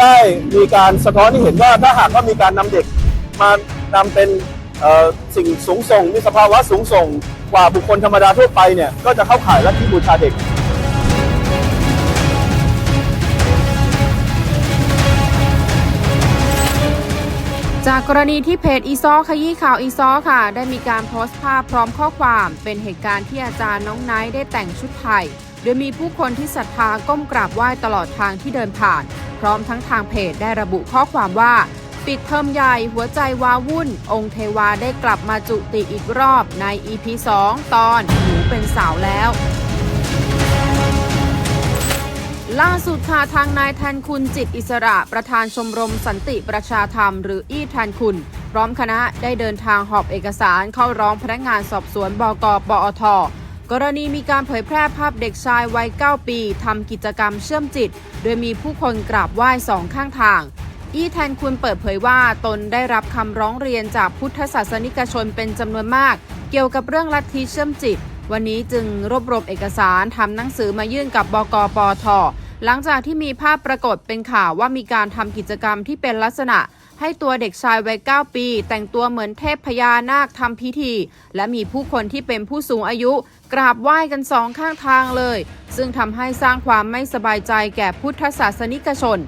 ได้มีการสะท้อนที่เห็นว่าถ้าหากว่ามีการนำเด็กมานำเป็นสิ่งสูงส่งมีสภาวะสูงส่งกว่าบุคคลธรรมดาทั่วไปเนี่ยก็จะเข้าข่ายลัทธิบูชาเด็กจากกรณีที่เพจอีซอขยี้ข่าวอีซอค่ะ ได้มีการโพสต์ภาพพร้อมข้อความ เป็นเหตุการณ์ที่อาจารย์น้องไนท์ได้แต่งชุดไทย โดยมีผู้คนที่ศรัทธาก้มกราบไหว้ตลอดทางที่เดินผ่าน พร้อมทั้งทางเพจได้ระบุข้อความว่า ปิดเทอมใหญ่หัวใจวาวุ่น องค์เทวาได้กลับมาจุติอีกรอบใน EP 2 ตอนหนูเป็นสาวแล้วล่าสุดค่ะทางนายแทนคุณจิตอิสระประธานชมรมสันติประชาธรรม หรืออี้แทนคุณ พร้อมคณะได้เดินทางหอบเอกสารเข้าร้องพนักงานสอบสวนบกปอท กรณีมีการเผยแพร่ภาพเด็กชายวัย 9 ปีทำกิจกรรมเชื่อมจิต โดยมีผู้คนกราบไหว้สองข้างทาง อี้แทนคุณเปิดเผยว่าตนได้รับคำร้องเรียนจากพุทธศาสนิกชนเป็นจำนวนมาก เกี่ยวกับเรื่องลัทธิเชื่อมจิต วันนี้จึงรวบรวมเอกสารทำหนังสือมายื่นกับบกปท หลังจากที่มีภาพปรากฏเป็นข่าวว่ามีการทำกิจกรรมที่เป็นลักษณะ ให้ตัวเด็กชายวัย 9 ปี แต่งตัวเหมือนเทพพญานาคทำพิธี และมีผู้คนที่เป็นผู้สูงอายุ กราบไหว้กันสองข้างทางเลย ซึ่งทำให้สร้างความไม่สบายใจแก่พุทธศาสนิกชน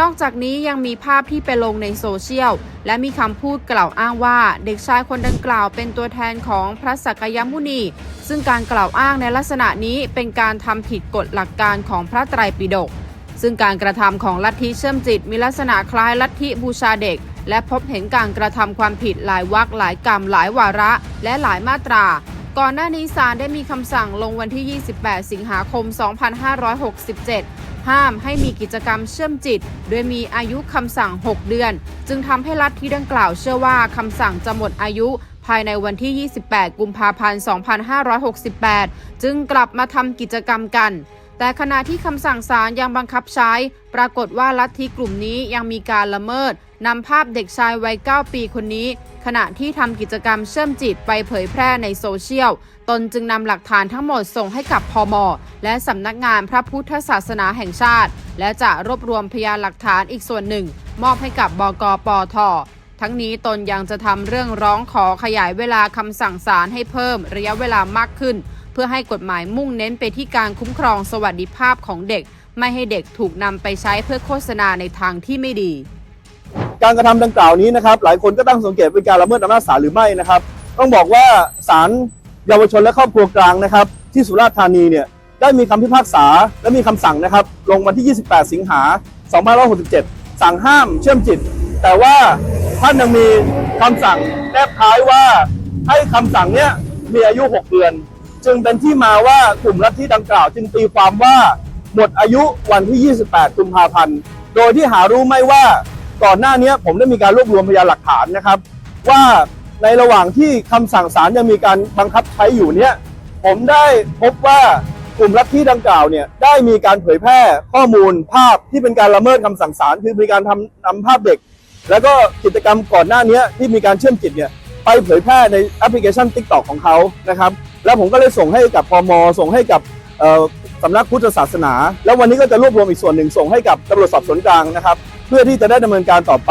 นอกจากนี้ยังมีภาพที่ไปลงในโซเชียล และมีคำพูดกล่าวอ้างว่าเด็กชายคนดังกล่าวเป็นตัวแทนของพระสักยมุนี ซึ่งการกล่าวอ้างในลักษณะนี้เป็นการทำผิดกฎหลักการของพระไตรปิฎกซึ่งการกระทำของลัทธิเชื่อมจิต มีลักษณะคล้ายลัทธิบูชาเด็ก และพบเห็นการกระทำความผิดหลายวรรคหลายกรรมหลายวาระ และหลายมาตรา ก่อนหน้านี้ศาลได้มีคำสั่งลงวันที่ 28 สิงหาคม 2567 ห้ามให้มีกิจกรรมเชื่อมจิต โดยมีอายุคำสั่ง 6 เดือน จึงทำให้ลัทธิดังกล่าวเชื่อว่าคำสั่งจะหมดอายุภายในวันที่ 28 กุมภาพันธ์ 2568 จึงกลับมาทำกิจกรรมกัน แต่ขณะที่คำสั่งศาลยังบังคับใช้ ปรากฏว่าลัทธิกลุ่มนี้ยังมีการละเมิดนำภาพเด็กชายวัย 9 ปีคนนี้ ขณะที่ทำกิจกรรมเชื่อมจิตไปเผยแพร่ในโซเชียล ตนจึงนำหลักฐานทั้งหมดส่งให้กับพมและสำนักงานพระพุทธศาสนาแห่งชาติ และจะรวบรวมพยานหลักฐานอีกส่วนหนึ่ง มอบให้กับบกปอททั้งนี้ตนยังจะทำเรื่องร้องขอขยายเวลาคำสั่งศาลให้เพิ่มระยะเวลามากขึ้น เพื่อให้กฎหมายมุ่งเน้นไปที่การคุ้มครองสวัสดิภาพของเด็ก ไม่ให้เด็กถูกนำไปใช้เพื่อโฆษณาในทางที่ไม่ดี การกระทำดังกล่าวนี้นะครับ หลายคนก็ตั้งสังเกตเป็นการละเมิดอำนาจศาลหรือไม่นะครับ ต้องบอกว่าศาลเยาวชนและครอบครัวกลางนะครับ ที่สุราษฎร์ธานีเนี่ยได้มีคำพิพากษาและมีคำสั่งนะครับ ลงวันที่ 28 สิงหา2567 สั่งห้ามเชื่อมจิต แต่ว่าท่านยังมีคำสั่งแนบท้ายว่าให้คำสั่งเนี้ยมีอายุ 6 เดือน จึงเป็นที่มาว่ากลุ่มลัทธิดังกล่าวจึงตีความว่าหมดอายุวันที่ 28 กุมภาพันธ์ โดยที่หารู้ไม่ว่าก่อนหน้านี้ผมได้มีการรวบรวมพยานหลักฐานนะครับ ว่าในระหว่างที่คำสั่งศาลยังมีการบังคับใช้อยู่เนี่ยผมได้พบว่ากลุ่มลัทธิดังกล่าวเนี่ยได้มีการเผยแพร่ข้อมูลภาพที่เป็นการละเมิดคำสั่งศาลคือมีการทำนำภาพเด็ก แล้วก็กิจกรรมก่อนหน้านี้ที่มีการเชื่อมจิตเนี่ยไปเผยแพร่ในแอปพลิเคชัน t ิ k t o k ของเขานะครับ แล้วผมก็เลยส่งให้กับพมส่งให้กับสำนักพุทธศาสนา แล้ววันนี้ก็จะรวบรวมอีกส่วนหนึ่งส่งให้กับตำรวจสอบสวนกลางนะครับ เพื่อที่จะได้ดำเนินการต่อไป